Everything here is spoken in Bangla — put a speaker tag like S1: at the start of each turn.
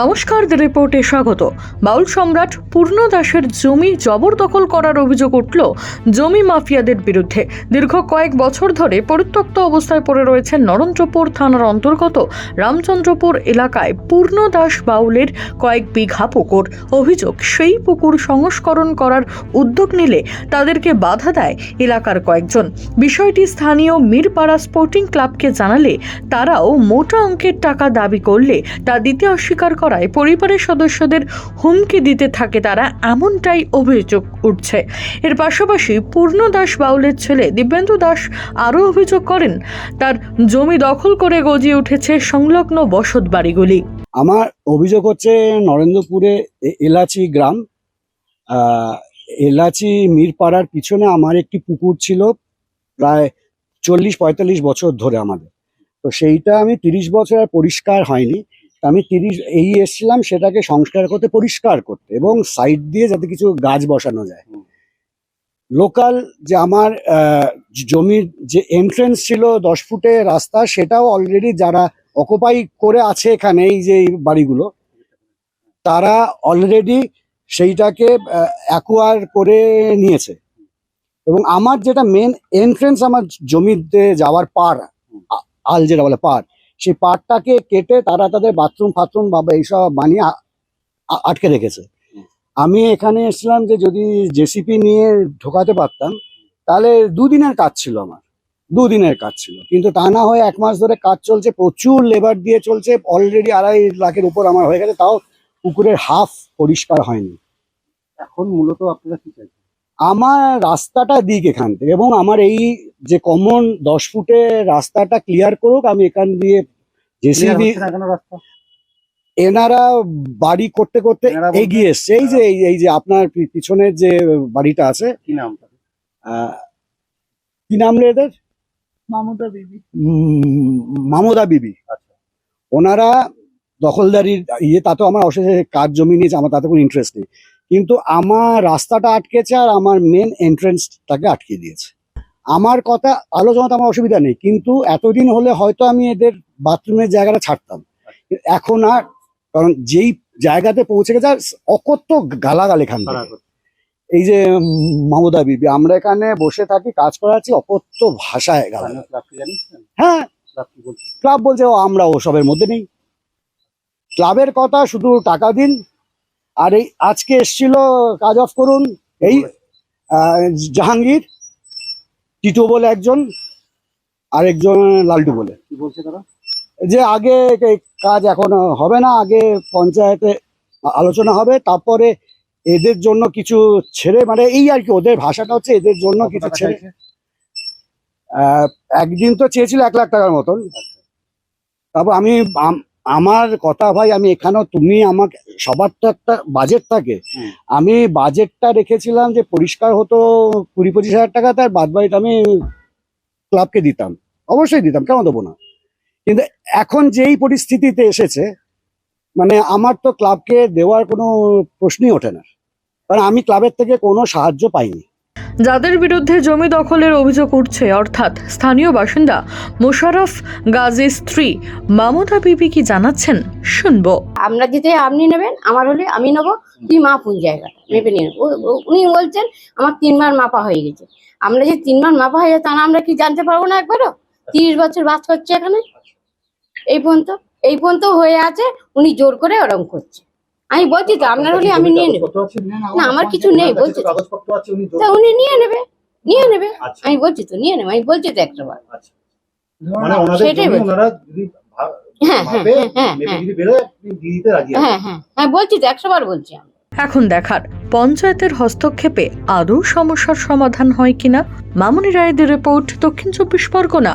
S1: নমস্কার দ্য রিপোর্টে স্বাগত। বাউল সম্রাট পূর্ণ দাসের জমি জবরদখল করার অভিযোগ উঠল জমি মাফিয়াদের বিরুদ্ধে। দীর্ঘ কয়েক বছর ধরে পরিত্যক্ত অবস্থায় পড়ে রয়েছে নরেন্দ্রপুর থানার অন্তর্গত রামচন্দ্রপুর এলাকায় পূর্ণ দাস বাউলের কয়েক বিঘা পুকুর। অভিযোগ, সেই পুকুর সংস্করণ করার উদ্যোগ নিলে তাদেরকে বাধা দেয় এলাকার কয়েকজন। বিষয়টি স্থানীয় মিরপাড়া স্পোর্টিং ক্লাবকে জানালে তারাও মোটা অঙ্কের টাকা দাবি করলে তা দিতে অস্বীকার করায় পরিবারের সদস্যদের হুমকি দিতে থাকে তারা, এমনটাই অভিযোগ উঠছে। এর পাশাপাশি পূর্ণ দাস বাউলের ছেলে দিব্যেন্দু দাস আরও অভিযোগ করেন, তার জমি দখল করে গজিয়ে উঠেছে সংলগ্ন বসত বাড়িগুলি।
S2: আমার অভিযোগ হচ্ছে নরেন্দ্রপুরে এলাচি গ্রাম। এলাচি মিরপাড়ার পিছনে আমার একটি পুকুর ছিল, প্রায় চল্লিশ পঁয়তাল্লিশ বছর ধরে আমাদের। তো সেইটা আমি তিরিশ বছর আর পরিষ্কার হয়নি। আমি তিরিশ এই এসেছিলাম সেটাকে সংস্কার করতে পরিষ্কার করতে এবং সাইড দিয়ে যাতে কিছু গাছ বসানো যায়। লোকাল যে আমার জমির যে এন্ট্রেন্স ছিল দশ ফুটে রাস্তা সেটাও অলরেডি যারা অকুপাই করে আছে এখানে এই যে বাড়িগুলো তারা অলরেডি সেইটাকে অ্যাকোয়ার করে নিয়েছে। এবং আমার যেটা মেন এন্ট্রেন্স আমার জমিতে যাওয়ার পার আল যেটা বলে পার সেই পারটাকে কেটে তারা তাদের বাথরুম ফাথরুম বা এইসব বানিয়ে আটকে রেখেছে। আমি এখানে এসেছিলাম যে যদি জেসিপি নিয়ে ঢোকাতে পারতাম তাহলে দুদিনের কাজ ছিল আমার। দুদিনের কাজ ছিল। কিন্তু তা না হয়ে এক মাস ধরে কাজ চলছে প্রচুর লেবার দিয়ে চলছে অলরেডি আড়াই লাখের উপর আমার হয়ে গেছে তাও পুকুরের হাফ পরিষ্কার হয়নি।
S3: এখন মূলত আপনারা কি চাইছেন?
S2: আমার রাস্তাটা দিক এখান থেকে এবং আমার এই যে কমন দশ ফুটে রাস্তাটা ক্লিয়ার করুক আমি এখান দিয়ে জেসিবি এনারা বাড়ি করতে করতে এগিয়ে এসছে। এই যে এই- এই যে আপনার পিছনের যে বাড়িটা আছে
S3: কি নাম?
S2: আহ, কি নাম রে এদের?
S1: মামুদা বিবি।
S2: মামুদা বিবি।
S3: আচ্ছা।
S2: ওনারা দখলদারির ইয়ে তাতেও আমার অবশ্যই কাজ জমি নিয়েছে আমার তাতে কোনো ইন্টারেস্ট নেই। কিন্তু আমার রাস্তাটা আটকেছে আর আমার মেন এন্ট্রেন্সটাকে আটকে দিয়েছে। আমার কথা আলোচনাতে আমার অসুবিধা নেই কিন্তু এতদিন হলে হয়তো আমি এদের বাথরুমের জায়গাটা ছাড়তাম। এখন আর কারণ যেই জায়গাতে পৌঁছে গেছে আর অকথ্য গালাগাল এখান
S3: তারা
S2: এই যে মামুদা বিবি আমরা এখানে বসে থাকি কাজ করাচ্ছি অকথ্য ভাষায় গালাগাল।
S3: জানিয়েছেন
S2: হ্যাঁ।
S3: ক্লাব বলছে।
S2: ক্লাব বলছে ও আমরা ওসবের মধ্যে নেই। ক্লাবের কথা শুধু টাকা দিন। আর এই আজকে এসছিল কাজ অফ করুন। এই জাহাঙ্গীর টিটু বলে একজন আরেকজন লালটু বলে।
S3: কি বলছে তারা?
S2: যে আগে এই কাজ এখন হবে না আগে পঞ্চায়েতে আলোচনা হবে তারপরে এদের জন্য কিছু ছেড়ে মানে এই আর কি ওদের ভাষাটা হচ্ছে এদের জন্য কিছু ছেড়ে। একদিন তো চেয়েছিল এক লাখ টাকার মতন। তারপর আমি আম- আমার কথা ভাই আমি এখানেও তুমি আমাকে সবার তো একটা বাজেট থাকে। আমি বাজেটটা রেখেছিলাম যে পরিষ্কার হতো কুড়ি পঁচিশ হাজার টাকা তার বাদ বাকিটা আমি ক্লাবকে দিতাম। অবশ্যই দিতাম কেন দেবো না? কিন্তু এখন যেই পরিস্থিতিতে এসেছে মানে আমার তো ক্লাবকে দেওয়ার কোনো প্রশ্নই ওঠে না। কারণ আমি ক্লাবের থেকে কোনো সাহায্য পাইনি।
S1: যাদের বিরুদ্ধে জমি দখলের অভিযোগ উঠছে, অর্থাৎ স্থানীয় বাসিন্দা মোশারফ গাজীর স্ত্রী মামুদা বিবি কি জানাচ্ছেন? শুনব।
S4: আমরা যেতে আপনি নেবেন, আমার হলে আমি নেব তুই মা পুন জায়গাটা মেপে নিয়ে উনি বলছেন আমার তিনবার মাপা হয়ে গেছে। আমরা যে তিনবার মাপা হয়ে যায় তা আমরা কি জানতে পারব না একবারও? তিরিশ বছর বাস করছে এখানে। এই পর্যন্ত এই পর্যন্ত হয়ে আছে, উনি জোর করে ওরম করছে। আমি বলছি তো আপনার হলে আমি নিয়ে নেব। না, আমার কিছু নেই, বলছি
S3: তো। উনি
S4: নিয়ে নেবে নিয়ে নেবে।
S3: আচ্ছা।
S4: আমি বলছি তো নিয়ে নেবে আমি বলছি তো একটা বার।
S3: আচ্ছা। মানে
S4: সেটাই হ্যাঁ হ্যাঁ হ্যাঁ হ্যাঁ
S3: আছেন।
S4: হ্যাঁ হ্যাঁ হ্যাঁ বলছি তো একশো বার বলছি আমি।
S1: এখন দেখার পঞ্চায়েতের হস্তক্ষেপে আদৌ সমস্যার সমাধান হয় কিনা? মামুনি রায়দের রিপোর্ট দক্ষিণ চব্বিশ পরগনা।